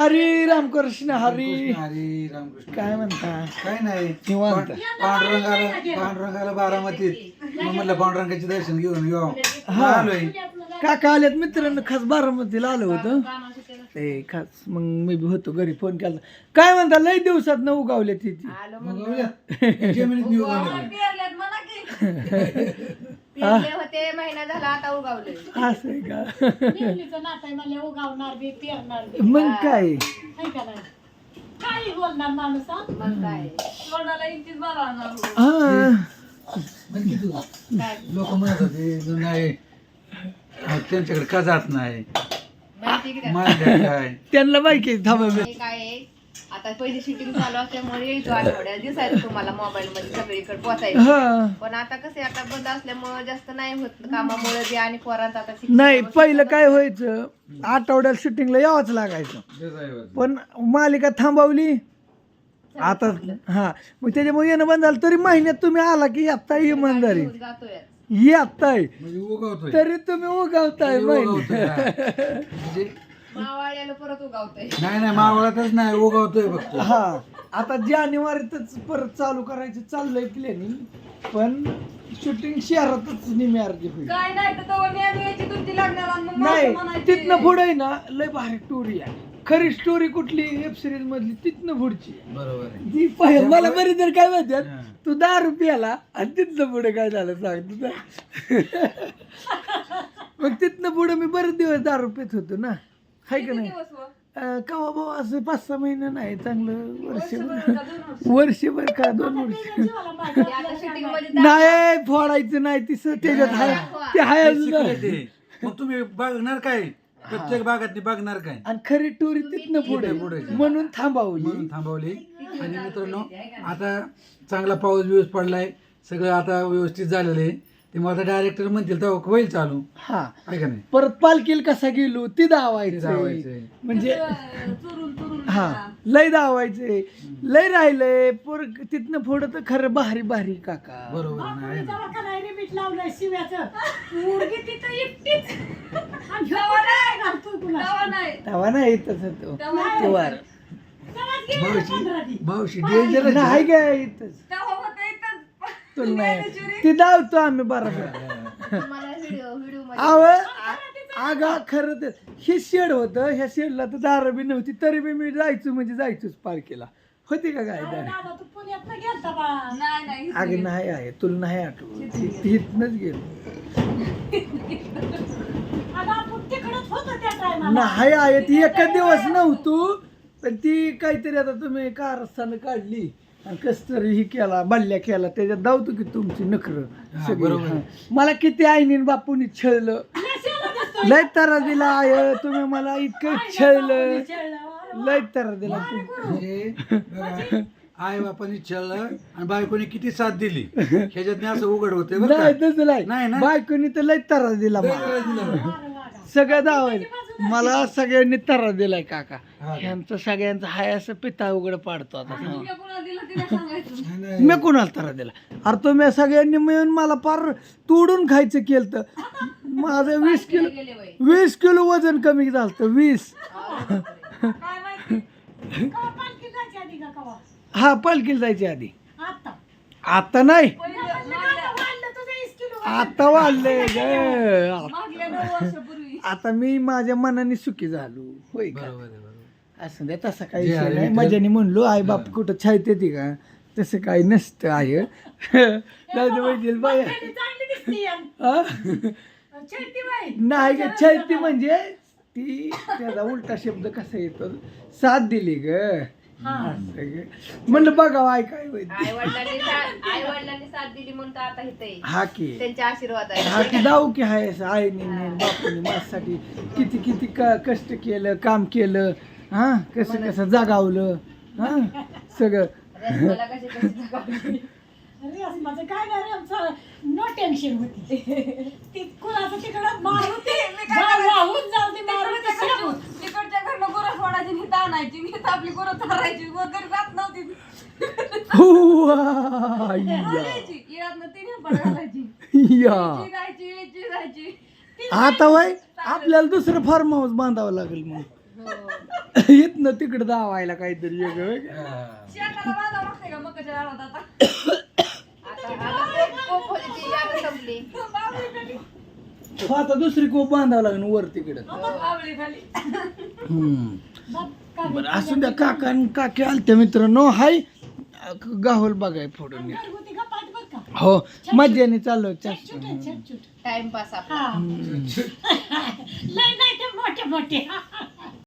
हरी रामकृष्ण हरी हरी. रामकृष्ण काय म्हणता? काय नाही. निवांत. पांड- पांडुरंगाला पांडुरंगाला बारामतीत. मग म्हटलं पांडुरंगाचे दर्शन घेऊन येऊ. हा. आलोय. काका आल्यात मित्रांनो खास बारामतीला आलं होतं. ते खास. मग मी बी होतो घरी फोन केला. काय म्हणता? लय दिवसात न उगावले तिथे मग जाऊया. जमिनीत निघून आलो. पेरले होते महिना झाला आता उगावले. असं आहे का? मला उगावणार बी पेरणार बी. मग काय? हाय का नाही? काही बोलणार माणूस हा? मग काय? हा? म्हण की तू लोक म्हणत होते "तू नाही अहो, त्यांच्याकडे का जात नाही? माहिती की माझ्या काय? त्यांना माहिती आहे, थांबा. मी. काय आहे, आता पहिली शूटिंग चालू असल्यामुळे यायचो आठवड्यात. दिसायचं तुम्हाला मोबाईल मध्ये सगळीकडे पोचायचं. हा. पण आता कसे आता बंद असल्यामुळे जास्त नाही होत कामामुळे बी आणि पोरांचं आता शिक्षण नाही पहिलं काय व्हायचं आठवड्यात शूटिंगला यावंच लागायचं. पण मालिका थांबवली. आता हा मग त्याच्यामुळे येणं बंद झालं. तरी महिन्यात तुम्ही आला की आत्ता इमानदारी. जातोय. येताय. म्हणजे उगवतोय. तरी तुम्ही उगावताय महिने हा. म्हणजे मावाळ्याला परत उगावतोय. नाही नाही मावळातच नाही उगवतोय फक्त. हा आता जानेवारीतच परत चालू करायचं चाललंय प्लॅनिंग पण शूटिंग शहरातच निम्यार्जी होईल. काय नाही तर तेव्हा मी आणि याची तुमची लागणार आणि मग नाही मावशी म्हणायची, तिथनं पुढे आहे ना लय भारी स्टोरी आहे. खरी स्टोरी कुठली? वेब सिरीज मधली तिथनं पुढची आहे. बरोबर आहे. ती मला बरी तर काय म्हणतात हा. तू दहा रुपयाला आणि तिथनं पुढे काय झालं सांग तुझं. मग तिथनं पुढे मी बरेच दिवस दहा रुपयेत होतो ना. हाय का नाही कवा भाऊ असं पाच सहा महिने नाही चांगलं वर्षभर वर्षभर का दोन वर्ष? वर्षभर का दोन वर्ष नाही फोडायचं नाही ती स- त्याच्यात हाय ते हाय अजून. मग तुम्ही बघणार काय प्रत्येक भागात बघणार काय आणि खरी टोरी तिथनं पुढे पुढे. म्हणून थांबावली म्हणून थांबवली आणि मित्रांनो आता चांगला पाऊस बिऊस पडलाय सगळं आता व्यवस्थित झालेलं आहे ते मला डायरेक्टर म्हणतील तेव्हा होईल चालू. हा. आहे का नाही? परत पालखीला कसा गेलो? ती ते धावायचं. धावायचंय. म्हणजे अं, चुरून चुरून हा लय धावायचे. लय राहिलंय. पर तिथनं पुढं तर खरं भारी भारी काका. बरोबर आहे ना, आहे नाही रिपीट लावलंय शिव्याचं. मुलगी तिथं एकटीच. आणि ह्यो कुठं घालतोय तुला? तेव्हा नाही. तसं तो तेव्हा गेली ना पंधरा मावशी. मावशी डेंजर नाही काय इथंच. तेव्हा होतं इथंच. तो नाही. ती धावतो आम्ही बरोबर. तुम्हाला व्हिडिओ व्हिडिओमध्ये आव आगा खरं तर हे शेड होतं ह्या शेडला तर दारं बी नव्हती तरी बी मी जायचो म्हणजे जायचोच पार्केला होती का काय दार? दादा तू पुण्यात गेलता बा. नाही नाही अगं नाही आहे तुला नाही आठवत. ती- ती इथनच गेलो. अगं आपण तिकडच होतो त्या टायमाला नाही आहे ती एका दिवस नव्हतो पण ती काहीतरी आता तुम्ही कारस्थानं काढली. कस तरी ही केला बल्ल्या केला त्याच्यात धावतो की तुमची नखर. बरोबर. आहे. मला किती आईनी बापूनी छळलं. लय तारा दिला आय तुम्ही मला इतकं छळलं. लय तारा दिला तुम्ही. म्हणजे बघा, आई बापाने छळलं आणि बायकोने किती साथ दिली. ह्याच्यात असं उघड होते नाही? तसं नाही. नाही ना? बायकोनी तर लय तारा दिला मला. त्रास दिला. बरं. सगळं दावायला. मला सगळ्यांनी तारा दिलाय काका. ह्यांचं सगळ्यांचं हाय असं पिता उघड पाडतो आता. मी कुणाला तारा दिला? अरे तुम्ही सगळ्यांनी मिळून मला फार तोडून खायचं केलं तर माझं वीस किलो वीस किलो वजन कमी झालं वीस. हा पालखीला जायची आधी. आता. आता नाही. आता वाढलं तुझं वीस किलो आता वाढलंय ग. आता मी माझ्या मनाने सुखी झालो. होय का? बरोबर आहे, बरोबर. असं द्या तसं काही जे विषय आहे नाही. ते- मजाने म्हणलो आई बाप कुठं छायते ती का तसं काही नसतं आहे. नाही ती चांगली दिसती हा? बाई. नाही ग छायती म्हणजे ती त्याचा उलटा शब्द कसा येतो? साथ दिली ग. म्हणलं बघा आई काय आई वडिलांनी आई वडिलांनी साथ दिली म्हणून तर आता इथे हा की. त्यांचे आशीर्वाद आहे हा की जाऊ की हाय असं. आईने ने बापूने माझ्यासाठी किती किती क- कष्ट केलं काम केलं हा? कसं कसं जगावलं हा? सगळं. मला कशी कशी जगावली. रेस माझं काय नाही रे आमचं नो टेन्शन होती. ती कुणाचं तिकडं वाहून जाऊ दे मारुती सांगू. तिकडच्या घरनं गुरं सोडायची नीत आणायची आपली गुरं वगैरे जात नव्हती. या. तिने पण घालायची आता वय आपल्याला दुसरं फार्म हाऊस बांधावं लागेल मग. हो. इथनं तिकडं दावायला काहीतरी वेगळं वेगळं. शेताला का मकाच्या आता आता? आता कोप- कोप होती ती आता संपली. हो, आता दुसरी कोप बांधावं लागेल वर तिकडं. बाबळी खाली. हम्म. बरं असू द्या काका आणि काकी आलते मित्रांनो हाय. गाहोल बघाय फोडून का हो मज्जाने चालू छट छट छट टाइमपास आपला. हा. लय नाही ते मोठे मोठे.